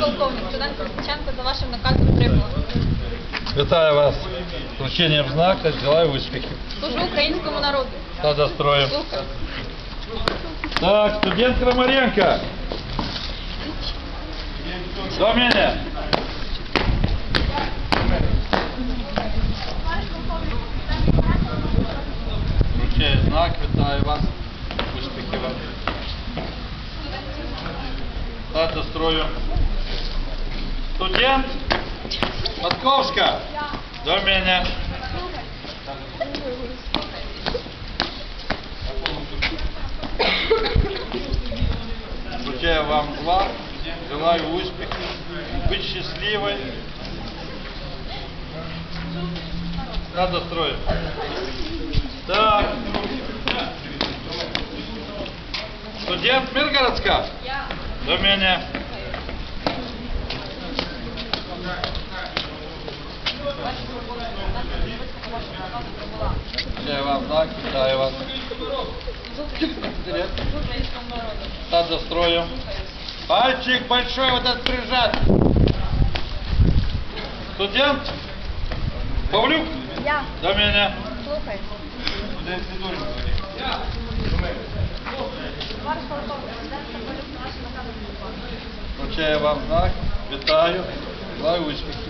полковник, Чудан за вашим наказом прибула. Вітаю вас з врученням знака, желаю успіхів. Служу українському народу. Та застроєм. Так, студент Крамаренко. До мене. Вручаю знак, вітаю вас. Успіхів вам. Та за. Студент Матковська. До мене. Вручаю вам флаг, желаю успехов, быть счастливой. Надо строить. Так. Студент Миргородска? Я. До меня. Вручаю вам знак, вітаю вас. Служу українському народу. Та достроим. Пальчик большой вот этот прижат. Студент Павлюк? Я. До меня. Слухай. Товариш полковник, президент Стамбулюк, на ваші накази телефон. Вручаю вам знак. Вітаю. Желаю успіхів.